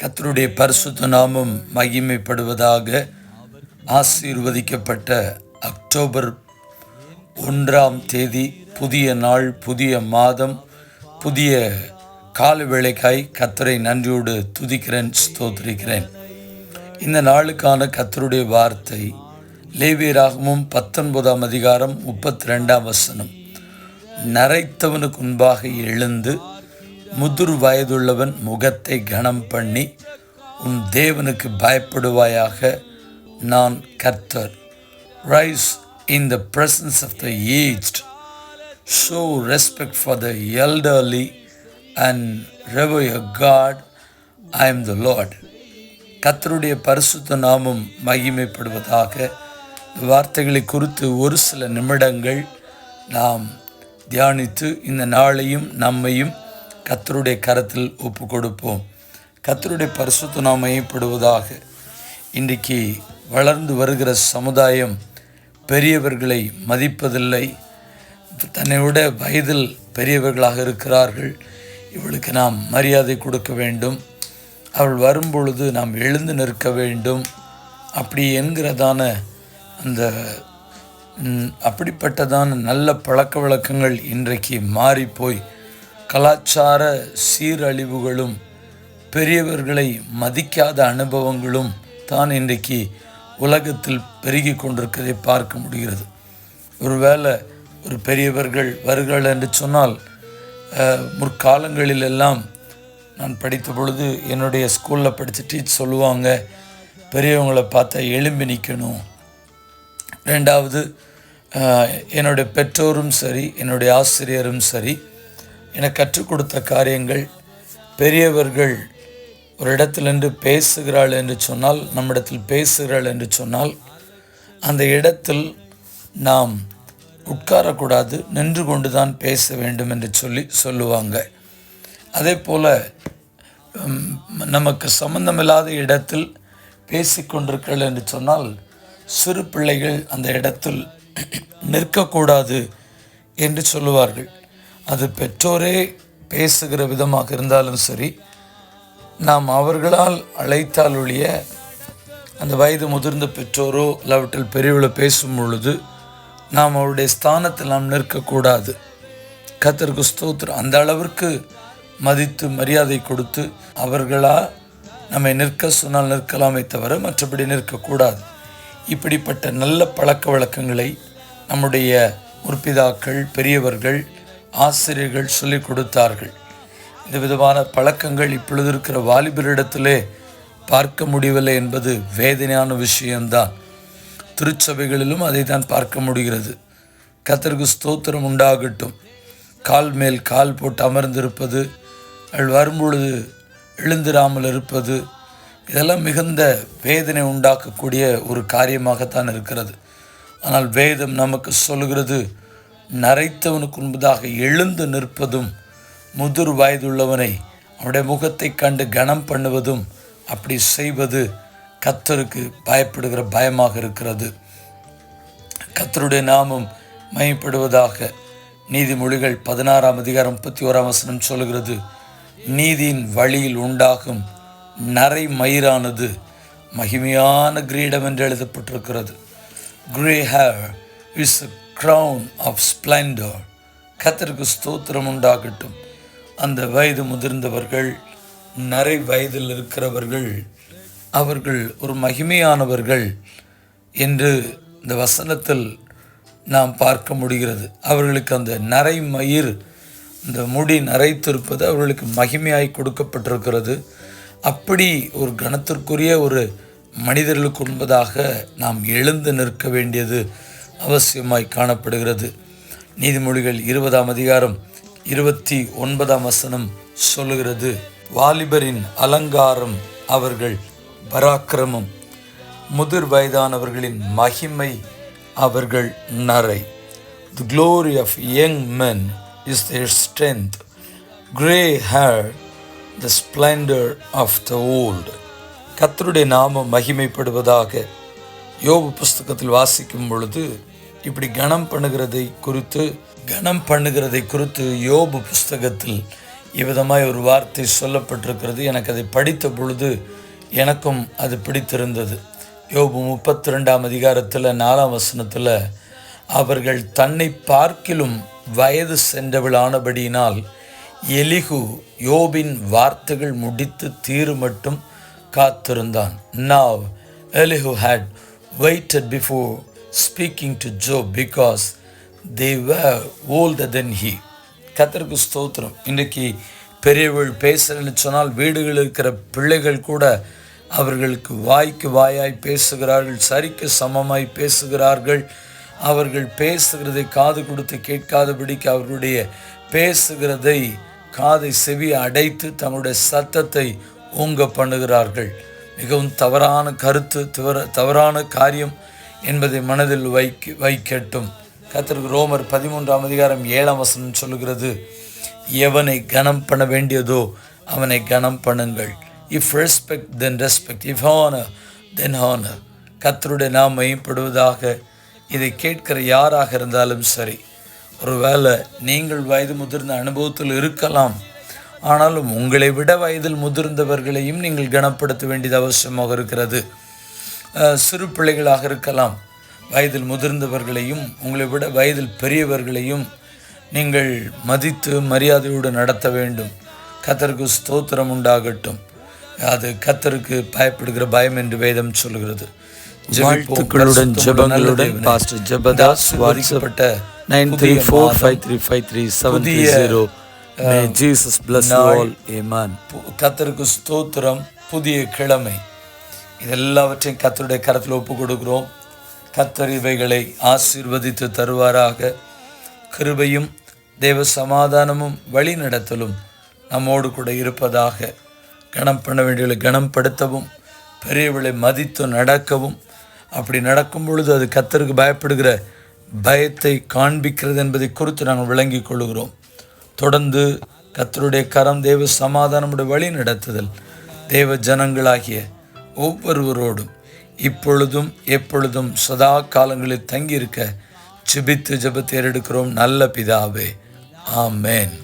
கத்தருடைய பரிசுத்த நாமம் மகிமைப்படுவதாக ஆசீர்வதிக்கப்பட்ட அக்டோபர் ஒன்றாம் தேதி புதிய நாள் புதிய மாதம் புதிய கால வேலைக்காய் கத்தரை நன்றியோடு துதிக்கிறேன் ஸ்தோத்திரிக்கிறேன். இந்த நாளுக்கான கத்தருடைய வார்த்தை லேவியராகமும் பத்தொன்பதாம் அதிகாரம் முப்பத்தி ரெண்டாம் வசனம். நரைத்தவனுக்கு முன்பாக எழுந்து முதிர் வயதுள்ளவன் முகத்தை கனம் பண்ணி உன் தேவனுக்கு பயப்படுவாயாக நான் கர்த்தர். Rise in the presence of the aged show respect for the elderly and revere your God I am the Lord கர்த்தருடைய பரிசுத்த நாமம் மகிமைப்படுவதாக இந்த வார்த்தைகளை குறித்து ஒரு சில நிமிடங்கள் நாம் தியானித்து இந்த நாளையும் நம்மையும் கத்தருடைய கரத்தில் ஒப்பு கொடுப்போம் கத்தருடைய பரிசுத்த நாம் மையப்படுவதாக இன்றைக்கு வளர்ந்து வருகிற சமுதாயம் பெரியவர்களை மதிப்பதில்லை. தன்னை விட வயதில் பெரியவர்களாக இருக்கிறார்கள். இவளுக்கு நாம் மரியாதை கொடுக்க வேண்டும். அவள் வரும்பொழுது நாம் எழுந்து நிற்க வேண்டும். அப்படி என்கிறதான அந்த அப்படிப்பட்டதான நல்ல பழக்க வழக்கங்கள் இன்றைக்கு மாறிப்போய் கலாச்சார சீரழிவுகளும் பெரியவர்களை மதிக்காத அனுபவங்களும் தான் இன்றைக்கு உலகத்தில் பெருகி கொண்டிருக்கிறதை பார்க்க முடிகிறது. ஒருவேளை ஒரு பெரியவர்கள் வருகிறார்கள் என்று சொன்னால் முற்காலங்களில் எல்லாம் நான் படித்த பொழுது என்னுடைய ஸ்கூலில் படித்த டீச் சொல்லுவாங்க பெரியவங்களை பார்த்தா எலும்பி நிற்கணும் ரெண்டாவது என்னுடைய பெற்றோரும் சரி என்னுடைய ஆசிரியரும் சரி எனக்கு கற்றுக் கொடுத்த காரியங்கள் பெரியவர்கள் ஒரு இடத்திலிருந்து பேசுகிறாள் என்று சொன்னால் நம்மிடத்தில் பேசுகிறாள் என்று சொன்னால் அந்த இடத்தில் நாம் உட்காரக்கூடாது நின்று கொண்டு தான் பேச வேண்டும் என்று சொல்லி சொல்லுவாங்க. அதே போல் நமக்கு சம்பந்தமில்லாத இடத்தில் பேசிக்கொண்டிருக்கிறாள் என்று சொன்னால் சிறு பிள்ளைகள் அந்த இடத்தில் நிற்கக்கூடாது என்று சொல்லுவார்கள். அது பெற்றோரே பேசுகிற விதமாக இருந்தாலும் சரி நாம் அவர்களால் அழைத்தால் ஒழிய அந்த வயது முதிர்ந்த பெற்றோரோ இல்லாவற்றில் பெரியவளோ பேசும் பொழுது நாம் அவருடைய ஸ்தானத்தில் நாம் நிற்கக்கூடாது. கத்திற்கு ஸ்தோத்திரம். அந்த அளவிற்கு மதித்து மரியாதை கொடுத்து அவர்களால் நம்மை நிற்க சொன்னால் நிற்கலாமே தவிர மற்றபடி நிற்கக்கூடாது. இப்படிப்பட்ட நல்ல பழக்க வழக்கங்களை நம்முடைய முற்பிதாக்கள் பெரியவர்கள் ஆசிரியர்கள் சொல்லிக் கொடுத்தார்கள். இந்த விதமான பழக்கங்கள் இப்பொழுது இருக்கிற வாலிபரிடத்திலே பார்க்க முடியவில்லை என்பது வேதனையான விஷயம்தான். திருச்சபைகளிலும் அதை தான் பார்க்க முடிகிறது. கத்தருக்கு ஸ்தோத்திரம் உண்டாகட்டும். கால் மேல் கால் போட்டு அமர்ந்திருப்பது அவள் வரும்பொழுது எழுந்திராமல் இருப்பது இதெல்லாம் மிகுந்த வேதனை உண்டாக்கக்கூடிய ஒரு காரியமாகத்தான் இருக்கிறது. ஆனால் வேதம் நமக்கு சொல்கிறது நரைத்தவனுக்கு முன்பதாக எழுந்து நிற்பதும் முதிர் வயதுள்ளவனை அவனுடைய முகத்தை கண்டு கனம் பண்ணுவதும் அப்படி செய்வது கத்தருக்கு பயப்படுகிற பயமாக இருக்கிறது. கத்தருடைய நாமம் மயப்படுவதாக நீதிமொழிகள் பதினாறாம் அதிகாரம் முப்பத்தி ஓராம் வசனம் சொல்கிறது நீதியின் வழியில் உண்டாகும் நரை மயிரானது மகிமையான கிரீடம் என்று எழுதப்பட்டிருக்கிறது. Grey hair is crown of splendour கத்தருக்கு ஸ்தோத்திரம் உண்டாகட்டும். அந்த வயது முதிர்ந்தவர்கள் நரை வயதில் இருக்கிறவர்கள் அவர்கள் ஒரு மகிமையானவர்கள் என்று இந்த வசனத்தில் நாம் பார்க்க முடிகிறது. அவர்களுக்கு அந்த நரை மயிர் இந்த முடி நரைத்திருப்பது அவர்களுக்கு மகிமையாய் கொடுக்கப்பட்டிருக்கிறது. அப்படி ஒரு கணத்திற்குரிய ஒரு மனிதர்களுக்கு உண்பதாக நாம் எழுந்து நிற்க வேண்டியது அவசியமாய் காணப்படுகிறது. நீதிமொழிகள் இருபதாம் அதிகாரம் இருபத்தி ஒன்பதாம் வசனம் சொல்லுகிறது வாலிபரின் அலங்காரம் அவர்கள் பராக்கிரமம் முதிர் வயதானவர்களின் மகிமை அவர்கள் நரை. The glory of young men is the strength grey hair the splendour of the old கத்தருடைய நாமம் மகிமைப்படுவதாக யோக புஸ்தகத்தில் வாசிக்கும் பொழுது இப்படி கனம் பண்ணுகிறதை குறித்து கனம் பண்ணுகிறதை குறித்து யோபு புஸ்தகத்தில் இவ்விதமாய் ஒரு வார்த்தை சொல்லப்பட்டிருக்கிறது. எனக்கு அதை படித்த பொழுது எனக்கும் அது பிடித்திருந்தது. யோபு முப்பத்தி ரெண்டாம் அதிகாரத்தில் நாலாம் வசனத்தில் அவர்கள் தன்னை பார்க்கிலும் வயது சென்றவளானபடியினால் எலிகு யோபின் வார்த்தைகள் முடித்து தீரு மட்டும் காத்திருந்தான். Now Elihu had waited before speaking to Job because they were older than he. கத்தருக்கு ஸ்தோத்திரம். இன்றைக்கு பெரியவள் பேசுகிறேன்னு சொன்னால் வீடுகளில் இருக்கிற பிள்ளைகள் கூட அவர்களுக்கு வாய்க்கு வாயாய் பேசுகிறார்கள் சரிக்கு சமமாய் பேசுகிறார்கள். அவர்கள் பேசுகிறதை காது கொடுத்து கேட்காதபடிக்கு அவர்களுடைய பேசுகிறதை காதை செவி அடைத்து தங்களுடைய சத்தத்தை ஊங்க பண்ணுகிறார்கள். மிகவும் தவறான கருத்து தவற தவறான காரியம். என்பதை மனதில் வைக்க வைக்கட்டும். கத்திற்கு ரோமர் பதிமூன்றாம் அதிகாரம் ஏழாம் வசனம் சொல்லுகிறது எவனை கனம் பண்ண வேண்டியதோ அவனை கனம் பண்ணுங்கள். If respect then respect if honour then honour கத்தருடைய நாம் மையப்படுவதாக இதை கேட்கிற யாராக இருந்தாலும் சரி ஒருவேளை நீங்கள் வயது முதிர்ந்த அனுபவத்தில் இருக்கலாம். ஆனாலும் உங்களை விட வயதில் முதிர்ந்தவர்களையும் நீங்கள் கனப்படுத்த வேண்டியது அவசியமாக இருக்கிறது. சிறு பிள்ளைகளாக இருக்கலாம். வயதில் முதிர்ந்தவர்களையும் உங்களை விட வயதில் பெரியவர்களையும் நீங்கள் மதித்து மரியாதையோடு நடத்த வேண்டும். கத்தருக்கு ஸ்தோத்திரம் உண்டாகட்டும். அது கத்தருக்கு பயப்படுகிற பயம் என்று வேதம் சொல்கிறது. வாழ்த்துக்களுடன் ஜெபங்களுடன் pastor Jebadas WhatsApp nine three four five three five three seven three zero Jesus bless all amen கர்த்தருக்கு ஸ்தோத்திரம். புதிய கிழமை. இதெல்லாவற்றையும் கத்தருடைய கரத்தில் ஒப்பு கொடுக்கிறோம் கத்தர் இவைகளை ஆசீர்வதித்து தருவாராக. கிருபையும் தேவ சமாதானமும் வழி நடத்தலும் நம்மோடு கூட இருப்பதாக. கணம் பண்ண வேண்டியவர்களை கணம்படுத்தவும் பெரியவர்களை மதித்து நடக்கவும். அப்படி நடக்கும் பொழுது அது கத்தருக்கு பயப்படுகிற பயத்தை காண்பிக்கிறது என்பதை குறித்து நாங்கள் விளங்கிக் கொள்கிறோம். தொடர்ந்து கத்தருடைய கரம் தேவ சமாதானமுடைய வழி நடத்துதல் தேவ ஜனங்களாகிய ஒவ்வொருவரோடும் இப்பொழுதும் எப்பொழுதும் சதா காலங்களில் தங்கியிருக்க ஜெபித்து ஜெபத்தை எடுக்கிறோம் நல்ல பிதாவே. ஆமேன்.